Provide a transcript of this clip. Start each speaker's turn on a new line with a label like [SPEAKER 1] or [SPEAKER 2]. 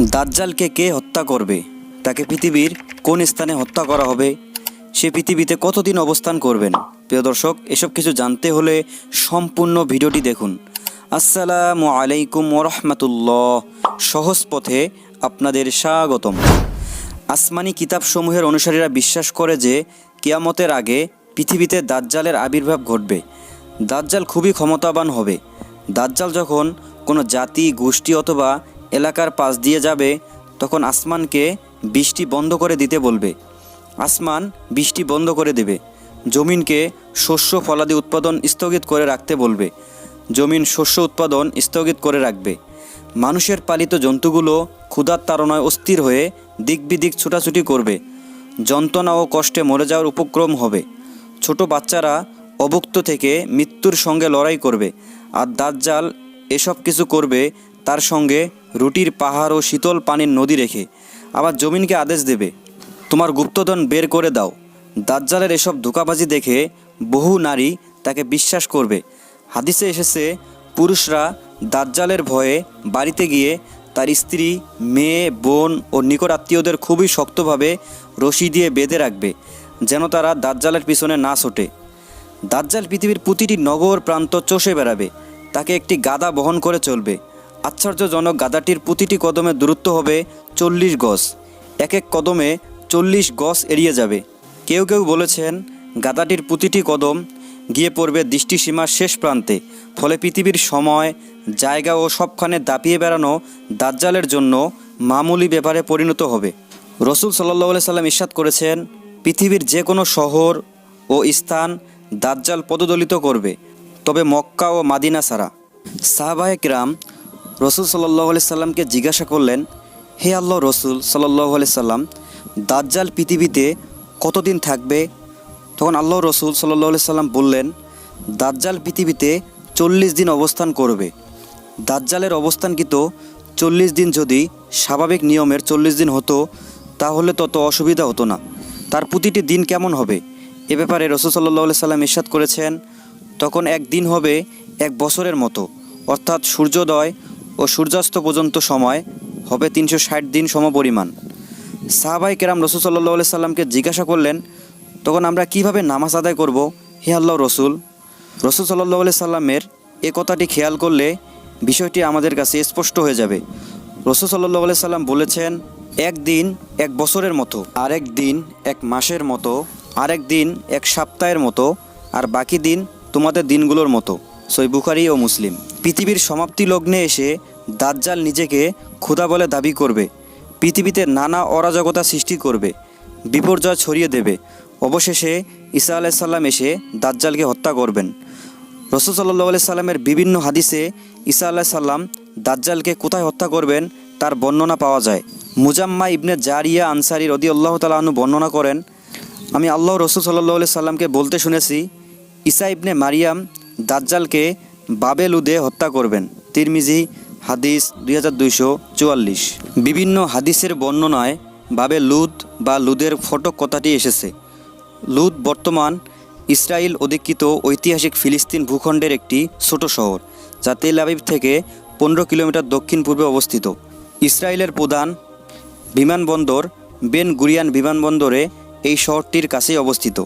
[SPEAKER 1] দাজ্জালকে কে হত্যা করবে? তাকে পৃথিবীর কোন স্থানে হত্যা করা হবে? সে পৃথিবীতে কতদিন অবস্থান করবেন? প্রিয় দর্শক, এসব কিছু জানতে হলে সম্পূর্ণ ভিডিওটি দেখুন। আসসালামু আলাইকুম ওরহমতুল্লাহ। সহজ পথে আপনাদের স্বাগতম। আসমানি কিতাবসমূহের অনুসারীরা বিশ্বাস করে যে কিয়ামতের আগে পৃথিবীতে দাজ্জালের আবির্ভাব ঘটবে। দাজ্জাল খুবই ক্ষমতাবান হবে। দাজ্জাল যখন কোনো জাতি, গোষ্ঠী অথবা এলাকার পাশ দিয়ে যাবে, তখন আসমানকে বৃষ্টি বন্ধ করে দিতে বলবে। আসমান বৃষ্টি বন্ধ করে দেবে। জমিনকে শস্য ফলাদি উৎপাদন স্থগিত করে রাখতে বলবে। জমিন শস্য উৎপাদন স্থগিত করে রাখবে। মানুষের পালিত জন্তুগুলো ক্ষুধার তাড়নায় অস্থির হয়ে দিক বিদিক ছুটাছুটি করবে। যন্ত্রণা ও কষ্টে মরে যাওয়ার উপক্রম হবে। ছোট বাচ্চারা অভুক্ত থেকে মৃত্যুর সঙ্গে লড়াই করবে। আর দাজ্জাল এসব কিছু করবে তার সঙ্গে রুটির পাহাড় ও শীতল পানির নদী রেখে আবার জমিনকে আদেশ দেবে। তোমার গুপ্তধন বের করে দাও। দাজ্জালের এসব ধোকাবাজি দেখে বহু নারী তাকে বিশ্বাস করবে। হাদিসে এসেছে, পুরুষরা দাজ্জালের ভয়ে বাড়িতে গিয়ে তার স্ত্রী, মেয়ে, বোন ও নিকট আত্মীয়দের খুবই শক্তভাবে রশি দিয়ে বেঁধে রাখবে, যেন তারা দাজ্জালের পিছনে না ছোটে। দাজ্জাল পৃথিবীর প্রতিটি নগর, প্রান্ত চষে বেড়াবে। তাকে একটি গাদা বহন করে চলবে। আশ্চর্যজনক গাদাটির প্রতিটি কদমে দূরত্ব হবে চল্লিশ গজ। এক এক কদমে চল্লিশ গজ এড়িয়ে যাবে। কেউ কেউ বলেছেন গাদাটির প্রতিটি কদম গিয়ে পড়বে দৃষ্টিসীমার শেষ প্রান্তে। ফলে পৃথিবীর সময়, জায়গা ও সবখানে দাপিয়ে বেড়ানো দাজ্জালের জন্য মামুলি ব্যাপারে পরিণত হবে। রসুল সাল্লাহ সাল্লাম ইস্বাদ করেছেন, পৃথিবীর যে কোনো শহর ও স্থান দাজ্জাল পদদলিত করবে, তবে মক্কা ও মাদিনা ছাড়া। সাহাবাহে কিরাম রসুল সাল্লাহ আলি সাল্লামকে জিজ্ঞাসা করলেন, হে আল্লাহ রসুল সাল্লাহ আলি সাল্লাম, দাজ্জাল পৃথিবীতে কতদিন থাকবে? তখন আল্লাহ রসুল সাল্লাহ আলি সাল্লাম বললেন, দাজ্জাল পৃথিবীতে চল্লিশ দিন অবস্থান করবে। দাজ্জালের অবস্থানকৃত চল্লিশ দিন যদি স্বাভাবিক নিয়মের চল্লিশ দিন হতো, তাহলে তত অসুবিধা হতো না। তার প্রতিটি দিন কেমন হবে? এ ব্যাপারে রসুল সাল্লাহ সাল্লাম ইরশাদ করেছেন, তখন এক দিন হবে এক বছরের মতো। অর্থাৎ সূর্যোদয় ও সূর্যাস্ত পর্যন্ত সময় হবে তিনশো ষাট দিন সমপরিমাণ। সাহাবাই কেরাম রসুল সাল্লাহ সাল্লামকে জিজ্ঞাসা করলেন, তখন আমরা কীভাবে নামাজ আদায় করব? হে আল্লাহ রসুল। রসুল সাল্লাহ সাল্লামের এ কথাটি খেয়াল করলে বিষয়টি আমাদের কাছে স্পষ্ট হয়ে যাবে। রসুল সাল্লাহ সাল্লাম বলেছেন, একদিন এক বছরের মতো, আরেক দিন এক মাসের মতো, আরেক দিন এক সপ্তাহের মতো, আর বাকি দিন তোমাদের দিনগুলোর মতো। সই বুখারি ও মুসলিম। পৃথিবীর সমাপ্তি লগ্নে এসে দাজ্জাল নিজেকে ক্ষুধা বলে দাবি করবে। পৃথিবীতে নানা অরাজকতা সৃষ্টি করবে। বিপর্যয় ছড়িয়ে দেবে। অবশেষে ঈসা আলাইসাল্লাম এসে দাজ্জালকে হত্যা করবেন। রসুল সাল্লাহ আলাই সাল্লামের বিভিন্ন হাদিসে ঈসা আল্লাহ সাল্লাম দাজ্জালকে কোথায় হত্যা করবেন তার বর্ণনা পাওয়া যায়। মুজাম্মা ইবনে জারিয়া আনসারি রদি আল্লাহ তালাহনু বর্ণনা করেন, আমি আল্লাহ রসুল সাল্লাহ আলি সাল্লামকে বলতে শুনেছি, ঈসা ইবনে মারিয়াম দাজ্জালকে বাবেলুদে হত্যা করবেন। তিরমিজি, হাদিস দুই হাজার দুইশো চুয়াল্লিশ। বিভিন্ন হাদিসের বর্ণনায় বাবে লুদ বা লুদের ফটক কথাটি এসেছে। লুদ বর্তমান ইসরায়েল অধিকৃত ঐতিহাসিক ফিলিস্তিন ভূখণ্ডের একটি ছোট শহর, যা তেল আবিব থেকে পনেরো কিলোমিটার দক্ষিণ পূর্বে অবস্থিত। ইসরায়েলের প্রধান বিমানবন্দর বেন গুরিয়ান বিমানবন্দরে এই শহরটির কাছেই অবস্থিত।